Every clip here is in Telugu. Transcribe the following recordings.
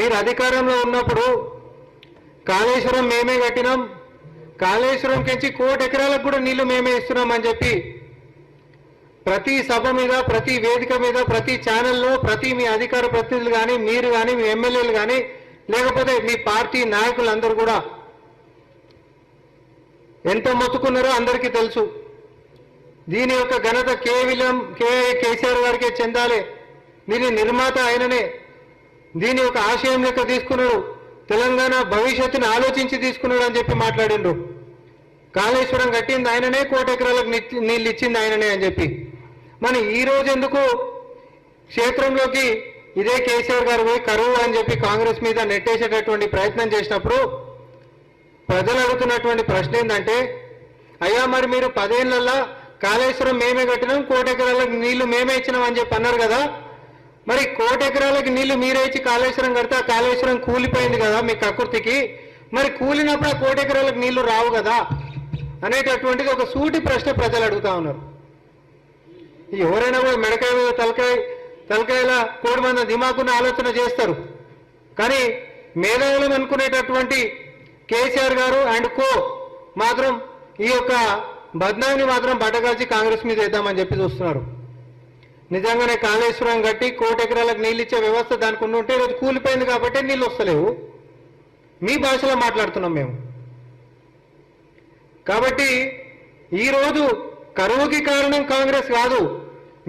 మీరు అధికారంలో ఉన్నప్పుడు కాళేశ్వరం మేమే కట్టినాం. కాళేశ్వరం కించి కోటి ఎకరాలకు కూడా నీళ్ళు మేమే ఇస్తున్నాం అని చెప్పి ప్రతి సభ మీద ప్రతి వేదిక మీద ప్రతి ఛానల్లో ప్రతి మీ అధికార ప్రతినిధులు కానీ మీరు కానీ మీ ఎమ్మెల్యేలు కానీ లేకపోతే మీ పార్టీ నాయకులందరూ కూడా ఎంత మొత్తుకున్నారో అందరికీ తెలుసు. దీని యొక్క ఘనత కేవలం కే కేసీఆర్ గారికే చెందాలి. దీని నిర్మాత ఆయననే దీని ఒక ఆశయం లెక్క తీసుకున్నాడు. తెలంగాణ భవిష్యత్తుని ఆలోచించి తీసుకున్నాడు అని చెప్పి మాట్లాడిండు కాళేశ్వరం కట్టింది ఆయననే కోటి ఎకరాలకు నీళ్ళు ఇచ్చింది ఆయననే అని చెప్పి. మరి ఈ ఎందుకు క్షేత్రంలోకి ఇదే కేసీఆర్ గారు పోయి కరువు అని చెప్పి కాంగ్రెస్ మీద నెట్టేసేటటువంటి ప్రయత్నం చేసినప్పుడు ప్రజలు అడుగుతున్నటువంటి ప్రశ్న ఏంటంటే అయ్యా మరి మీరు పదేళ్ళలో కాళేశ్వరం మేమే కట్టినాం కోటి ఎకరాలకు నీళ్ళు మేమే ఇచ్చినాం అని చెప్పి అన్నారు కదా. మరి కోటి ఎకరాలకు నీళ్ళు మీరే ఇచ్చి కాళేశ్వరం కడితే ఆ కాళేశ్వరం కూలిపోయింది కదా మీ ప్రకృతికి. మరి కూలినప్పుడు ఆ కోటి ఎకరాలకు నీళ్ళు రావు కదా? అనేటటువంటిది ఒక సూటి ప్రశ్న ప్రజలు అడుగుతా ఉన్నారు. ఎవరైనా కూడా మెడకాయ మీద తలకాయ తలకాయల కోడి మంది దిమాకున్న ఆలోచన చేస్తారు. కానీ మేధావులం అనుకునేటటువంటి కేసీఆర్ గారు అండ్ కో మాత్రం ఈ యొక్క బద్నాన్ని మాత్రం బట్టగాల్చి కాంగ్రెస్ మీద వేద్దామని చెప్పి చూస్తున్నారు. నిజంగానే కాళేశ్వరం కట్టి కోటి ఎకరాలకు నీళ్ళు ఇచ్చే వ్యవస్థ దానికి ఉంటే ఈరోజు కూలిపోయింది కాబట్టి నీళ్ళు వస్తలేవు. మీ భాషలో మాట్లాడుతున్నాం మేము. కాబట్టి ఈరోజు కరువుకి కారణం కాంగ్రెస్ కాదు.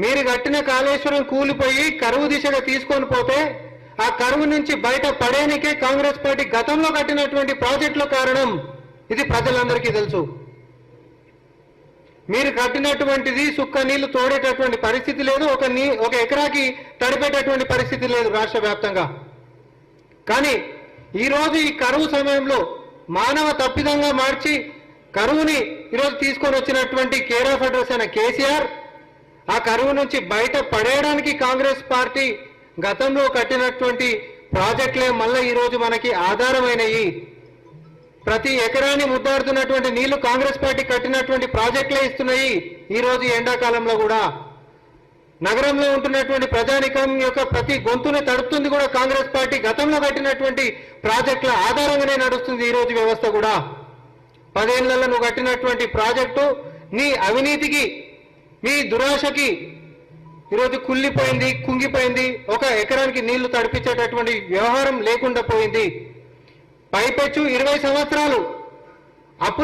మీరు కట్టిన కాళేశ్వరం కూలిపోయి కరువు దిశగా తీసుకొని పోతే ఆ కరువు నుంచి బయట పడేనికే కాంగ్రెస్ పార్టీ గతంలో కట్టినటువంటి ప్రాజెక్టుల కారణం. ఇది ప్రజలందరికీ తెలుసు. మీరు కట్టినటువంటిది సుక్క నీళ్ళు తోడేటటువంటి పరిస్థితి లేదు ఒక నీ ఒక ఎకరాకి తడిపేటటువంటి పరిస్థితి లేదు రాష్ట్ర వ్యాప్తంగా. కానీ ఈరోజు ఈ కరువు సమయంలో మానవ తప్పిదంగా మార్చి కరువుని ఈరోజు తీసుకొని వచ్చినటువంటి కేర్ ఆఫ్ అడ్రస్ అయిన కేసీఆర్ ఆ కరువు నుంచి బయట పడేయడానికి కాంగ్రెస్ పార్టీ గతంలో కట్టినటువంటి ప్రాజెక్టులే మళ్ళీ ఈరోజు మనకి ఆధారమైనవి ప్రతి ఎకరాన్ని ముద్దాడుతున్నటువంటి నీళ్ళు కాంగ్రెస్ పార్టీ కట్టినటువంటి ప్రాజెక్టులే ఇస్తున్నాయి ఈ రోజు ఎండాకాలంలో కూడా. నగరంలో ఉంటున్నటువంటి ప్రజానికం యొక్క ప్రతి గొంతుని తడుపుతుంది కూడా కాంగ్రెస్ పార్టీ. గతంలో కట్టినటువంటి ప్రాజెక్టుల ఆధారంగానే నడుస్తుంది ఈరోజు వ్యవస్థ కూడా. పదేళ్ళలో నువ్వు కట్టినటువంటి ప్రాజెక్టు నీ అవినీతికి నీ దురాశకి ఈరోజు కుళ్ళిపోయింది కుంగిపోయింది. ఒక ఎకరానికి నీళ్ళు తడిపించేటటువంటి వ్యవహారం లేకుండా పోయింది. పైపెచ్చు ఇరవై సంవత్సరాలు. అప్పు